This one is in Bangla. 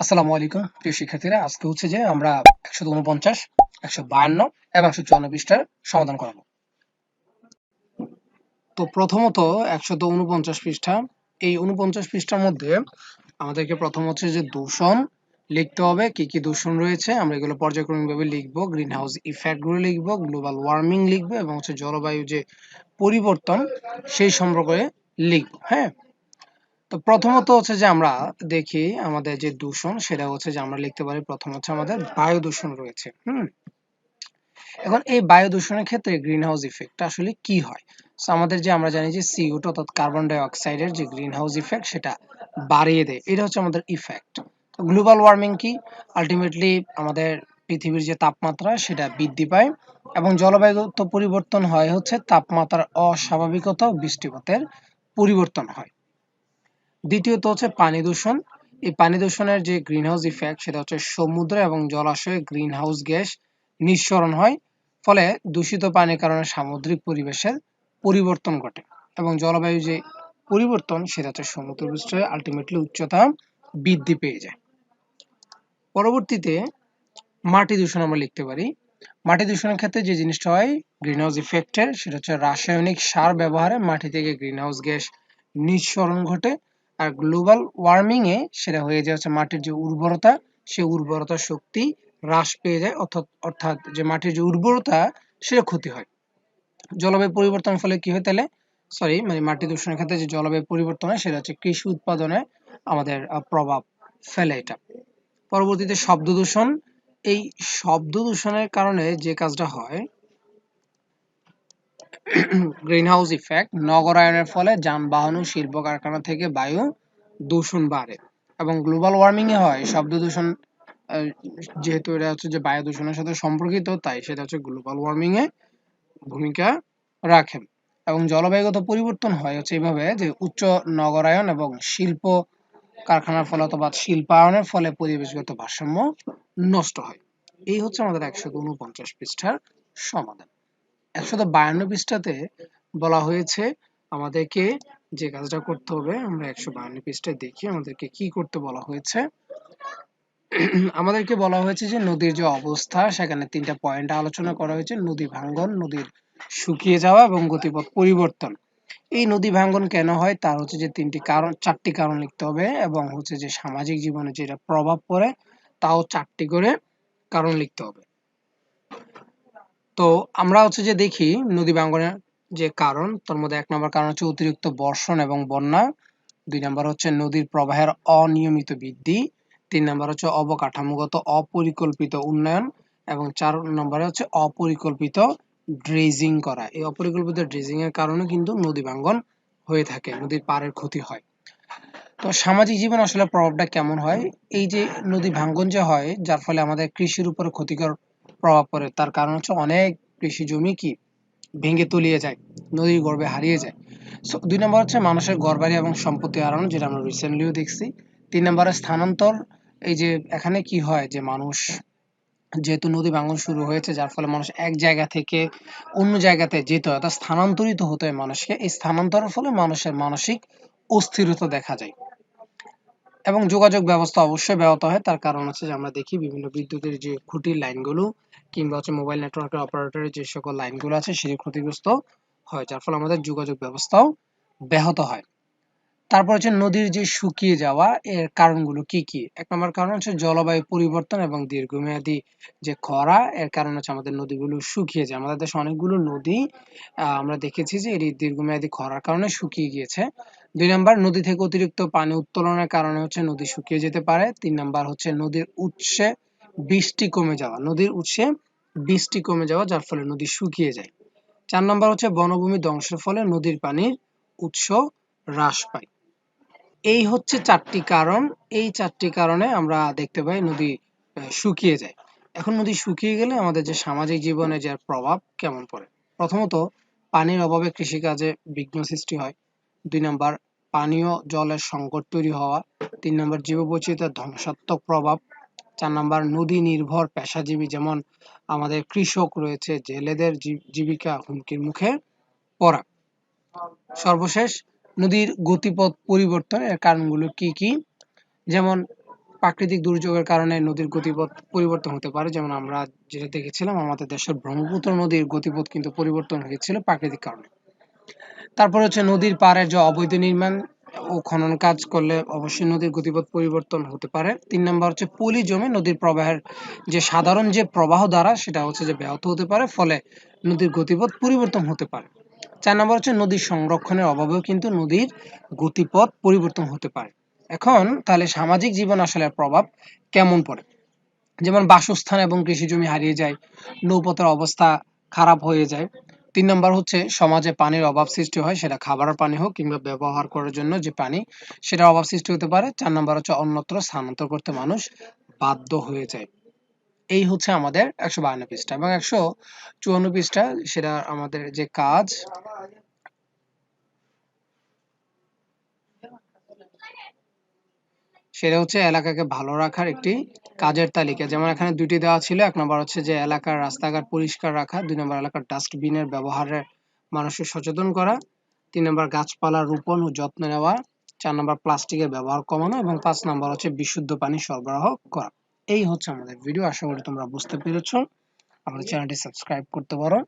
আসসালামু আলাইকুম, প্রিয় শিক্ষার্থীরা। আজকে হচ্ছে যে আমরা একশো উনপঞ্চাশ, একশো বায়ান্ন এবং একশো চুয়ান্ন পৃষ্ঠার সমাধান করাবো। তো প্রথমত একশত উনপঞ্চাশ পৃষ্ঠা। এই উনপঞ্চাশ পৃষ্ঠার মধ্যে আমাদেরকে প্রথম হচ্ছে যে দূষণ লিখতে হবে। কি কি দূষণ রয়েছে? আমরা এগুলো পর্যায়ক্রমিকভাবে লিখব। গ্রিন হাউস ইফেক্টগুলো লিখব, গ্লোবাল ওয়ার্মিং লিখব এবং হচ্ছে জলবায়ু যে পরিবর্তন সেই সম্পর্কে লিখব হ্যাঁ? তো প্রথমত হচ্ছে যে আমরা দেখি আমাদের যে দূষণ, সেটা হচ্ছে যে আমরা লিখতে পারি প্রথম হচ্ছে আমাদের বায়ু দূষণ রয়েছে, হুম? এখন এই বায়ু দূষণের ক্ষেত্রে গ্রিন হাউস ইফেক্ট আসলে কি হয়? সো আমাদের যে আমরা জানি যে সিও টু অর্থাৎ কার্বন ডাই অক্সাইডের যে গ্রিন হাউস ইফেক্ট সেটা বাড়িয়ে দেয়। এটা হচ্ছে আমাদের ইফেক্ট তো গ্লোবাল ওয়ার্মিং কি? আলটিমেটলি আমাদের পৃথিবীর যে তাপমাত্রা, সেটা বৃদ্ধি পায় এবং জলবায়ুগত পরিবর্তন হয় হচ্ছে তাপমাত্রার অস্বাভাবিকতা ও বৃষ্টিপাতের পরিবর্তন হয়। দ্বিতীয়ত হচ্ছে পানি দূষণ। এই পানি দূষণের যে গ্রিনহাউস ইফেক্ট সেটা হচ্ছে সমুদ্র এবং জলাশয়ে গ্রিনহাউস গ্যাস নিঃসরণ হয়, ফলে দূষিত পানির কারণে সামুদ্রিক পরিবেশের পরিবর্তন ঘটে এবং জলবায়ু যে পরিবর্তন, সেটা হচ্ছে সমুদ্র পৃষ্ঠে আলটিমেটলি উচ্চতা বৃদ্ধি পেয়ে যায়। পরবর্তীতে মাটি দূষণ আমরা লিখতে পারি। মাটি দূষণের ক্ষেত্রে যে জিনিসটা হয় গ্রিনহাউস ইফেক্টের সেটা হচ্ছে রাসায়নিক সার ব্যবহারে মাটি থেকে গ্রিনহাউস গ্যাস নিঃসরণ ঘটে। আর গ্লোবাল ওয়ার্মিং এ সেটা হয়ে যায় হচ্ছে মাটির যে উর্বরতা, সে উর্বরতা শক্তি হ্রাস পেয়ে যায়, অর্থাৎ অর্থাৎ যে মাটির যে উর্বরতা, সেটা ক্ষতি হয়। জলবায়ু পরিবর্তনের ফলে কি হয় তাহলে? সরি মানে মাটি দূষণের ক্ষেত্রে যে জলবায়ু পরিবর্তন হয়, সেটা হচ্ছে কৃষি উৎপাদনে আমাদের প্রভাব ফেলে এটা। পরবর্তীতে শব্দ দূষণ, এই শব্দ দূষণের কারণে যে কাজটা হয় গ্রিনহাউস ইফেক্ট নগরায়নের ফলে যানবাহন ও শিল্প কারখানা থেকে বায়ু দূষণ বাড়ে এবং গ্লোবাল ওয়ার্মিং এ হয়। শব্দ দূষণ যেহেতু এটা হচ্ছে যে বায়ু দূষণের সাথে সম্পর্কিত, তাই সেটা হচ্ছে গ্লোবাল ওয়ার্মিং এ ভূমিকা রাখে এবং জলবায়ুগত পরিবর্তন হয় হচ্ছে এইভাবে যে উচ্চ নগরায়ন এবং শিল্প কারখানার ফলে অথবা শিল্পায়নের ফলে পরিবেশগত ভারসাম্য নষ্ট হয়। এই হচ্ছে আমাদের একশো উনপঞ্চাশ পৃষ্ঠার সমাধান। একশত বায়ান্ন পৃষ্ঠাতে বলা হয়েছে আমাদেরকে যে কাজটা করতে হবে, আমরা একশো বায়ান্ন পৃষ্ঠায় দেখি আমাদেরকে কি করতে বলা হয়েছে। আমাদেরকে বলা হয়েছে যে নদীর যে অবস্থা, সেখানে তিনটা পয়েন্ট আলোচনা করা হয়েছে, নদী ভাঙ্গন, নদীর শুকিয়ে যাওয়া এবং গতিপথ পরিবর্তন। এই নদী ভাঙ্গন কেন হয়? তার হচ্ছে যে তিনটি কারণ, চারটি কারণ লিখতে হবে এবং হচ্ছে যে সামাজিক জীবনে যেটা প্রভাব পড়ে, তাও চারটি করে কারণ লিখতে হবে। তো আমরা হচ্ছে যে দেখি নদী ভাঙ্গনের যে কারণ, তার মধ্যে এক নম্বর কারণ হচ্ছে অতিরিক্ত বর্ষণ এবং বন্যা, দুই নম্বর হচ্ছে নদীর প্রবাহের অনিয়মিত বৃদ্ধি, তিন নম্বর হচ্ছে অবকাঠামোগত অপরিকল্পিত উন্নয়ন, এবং চার নম্বরে হচ্ছে অপরিকল্পিত ড্রেজিং করা। এই অপরিকল্পিত ড্রেজিং এর কারণে কিন্তু নদী ভাঙ্গন হয়ে থাকে, নদীর পাড়ের ক্ষতি হয়। তো সামাজিক জীবন আসলে প্রভাবটা কেমন হয়? এই যে নদী ভাঙ্গন যে হয়, যার ফলে আমাদের কৃষির উপরে ক্ষতিকর প্রভাব পড়ে। তার কারণ হচ্ছে অনেক কৃষি জমি কি ভেঙে তলিয়ে যায়, নদীর গর্ভে হারিয়ে যায়। দুই নম্বর হচ্ছে মানুষের ঘরবাড়ি এবং সম্পত্তি হারানো যেটা আমরা রিসেন্টলিও দেখছি। তিন নম্বরে স্থানান্তর, এই যে এখানে কি হয় যে মানুষ যেহেতু নদী ভাঙন শুরু হয়েছে, যার ফলে মানুষ এক জায়গা থেকে অন্য জায়গাতে যেতে হয়, অর্থাৎ স্থানান্তরিত হতে হয় মানুষকে। এই স্থানান্তরের ফলে মানুষের মানসিক অস্থিরতা দেখা যায়। এবং যোগাযোগ ব্যবস্থা অবশ্যই ব্যাহত হয়। তার কারণ হচ্ছে যে আমরা দেখি বিভিন্ন বিদ্যুতের যে খুঁটির লাইনগুলো কিংবা হচ্ছে মোবাইল নেটওয়ার্কের অপারেটরের যে সকল লাইনগুলো আছে সেটি ক্ষতিগ্রস্ত হয়। যার ফলে আমাদের যোগাযোগ ব্যবস্থাও ব্যাহত হয়। তারপর হচ্ছে নদীর যে শুকিয়ে যাওয়া, এর কারণগুলো কি কি? এক নম্বর কারণ হচ্ছে জলবায়ু পরিবর্তন এবং দীর্ঘমেয়াদী যে খরা, এর কারণ হচ্ছে আমাদের নদীগুলো শুকিয়ে যায়। আমাদের দেশে অনেকগুলো নদী আমরা দেখেছি যে এটি দীর্ঘমেয়াদী খরার কারণে শুকিয়ে গিয়েছে। দুই নম্বর, নদী থেকে অতিরিক্ত পানি উত্তোলনের কারণে হচ্ছে নদী শুকিয়ে যেতে পারে। তিন নম্বর হচ্ছে নদীর উৎসে বৃষ্টি কমে যাওয়া। নদীর উৎসে বৃষ্টি কমে যাওয়া, যার ফলে নদী শুকিয়ে যায়। চার নম্বর হচ্ছে বনভূমি ধ্বংসের ফলে নদীর পানির উৎস হ্রাস পায়। এই হচ্ছে চারটি কারণ। এই চারটি কারণে আমরা দেখতে পাই নদী শুকিয়ে যায়। এখন নদী শুকিয়ে গেলে আমাদের যে সামাজিক জীবনে যে প্রভাব কেমন পড়ে? প্রথমত, পানির অভাবে কৃষিকাজে বিঘ্ন সৃষ্টি হয়। দুই নম্বর, পানীয় জলের সংকট তৈরি হওয়া। তিন নম্বর, জীববৈচিত্র্যের ধ্বংসাত্মক প্রভাব। চার নম্বর নদী নির্ভর পেশাজীবী যেমন আমাদের কৃষক রয়েছে, জেলেদের জীবিকা হুমকির মুখে পড়া। সর্বশেষ নদীর গতিপথ পরিবর্তন এর কারণগুলো কি কি? যেমন প্রাকৃতিক দুর্যোগের কারণে নদীর গতিপথ পরিবর্তন হতে পারে। যেমন আমরা যেটা দেখেছিলাম, আমাদের দেশের ব্রহ্মপুত্র নদীর গতিপথ কিন্তু পরিবর্তন হয়েছিল প্রাকৃতিক কারণে। তারপর হচ্ছে নদীর পাড়ে যে অবৈধ নির্মাণ ও খনন কাজ করলে অবশ্যই নদীর গতিপথ পরিবর্তন হতে পারে। তিন নম্বর হচ্ছে পলি জমে নদীর প্রবাহের যে সাধারণ যে প্রবাহ দ্বারা সেটা হচ্ছে যে ব্যাহত হতে পারে, ফলে নদীর গতিপথ পরিবর্তন হতে পারে। চার নম্বর হচ্ছে নদীর সংরক্ষণের অভাবেও কিন্তু নদীর গতিপথ পরিবর্তন হতে পারে। এখন তাহলে সামাজিক জীবন আসলে প্রভাব কেমন পড়ে? যেমন বাসস্থান এবং কৃষি জমি হারিয়ে যায়, নৌপথের অবস্থা খারাপ হয়ে যায়। তিন নম্বর হচ্ছে সমাজে পানির অভাব সৃষ্টি হয়, সেটা খাবারের পানি হোক কিংবা ব্যবহার করার জন্য যে পানি সেটা অভাব সৃষ্টি হতে পারে। চার নম্বর হচ্ছে অন্যত্র স্থানান্তর করতে মানুষ বাধ্য হয়ে যায়। এই হচ্ছে আমাদের একশো বায়ান্ন পৃষ্ঠা এবং একশো চুয়ান্ন পৃষ্ঠা, সেটা আমাদের যে কাজ। সেটা হচ্ছে এলাকাকে ভালো রাখার একটি কাজের তালিকা। যেমন এখানে দুটি দেওয়া ছিল, এক নম্বর হচ্ছে যে এলাকার রাস্তাঘাট পরিষ্কার রাখা, দুই নম্বর এলাকার ডাস্টবিনের ব্যবহারে মানুষকে সচেতন করা, তিন নম্বর গাছপালা রোপণ ও যত্ন নেওয়া, চার নম্বর প্লাস্টিকের ব্যবহার কমানো এবং পাঁচ নম্বর হচ্ছে বিশুদ্ধ পানি সরবরাহ করা। এই হচ্ছে আমাদের ভিডিও আশা করি তোমরা বুঝতে পেরেছ। আমাদের চ্যানেলটি সাবস্ক্রাইব করতে পারো।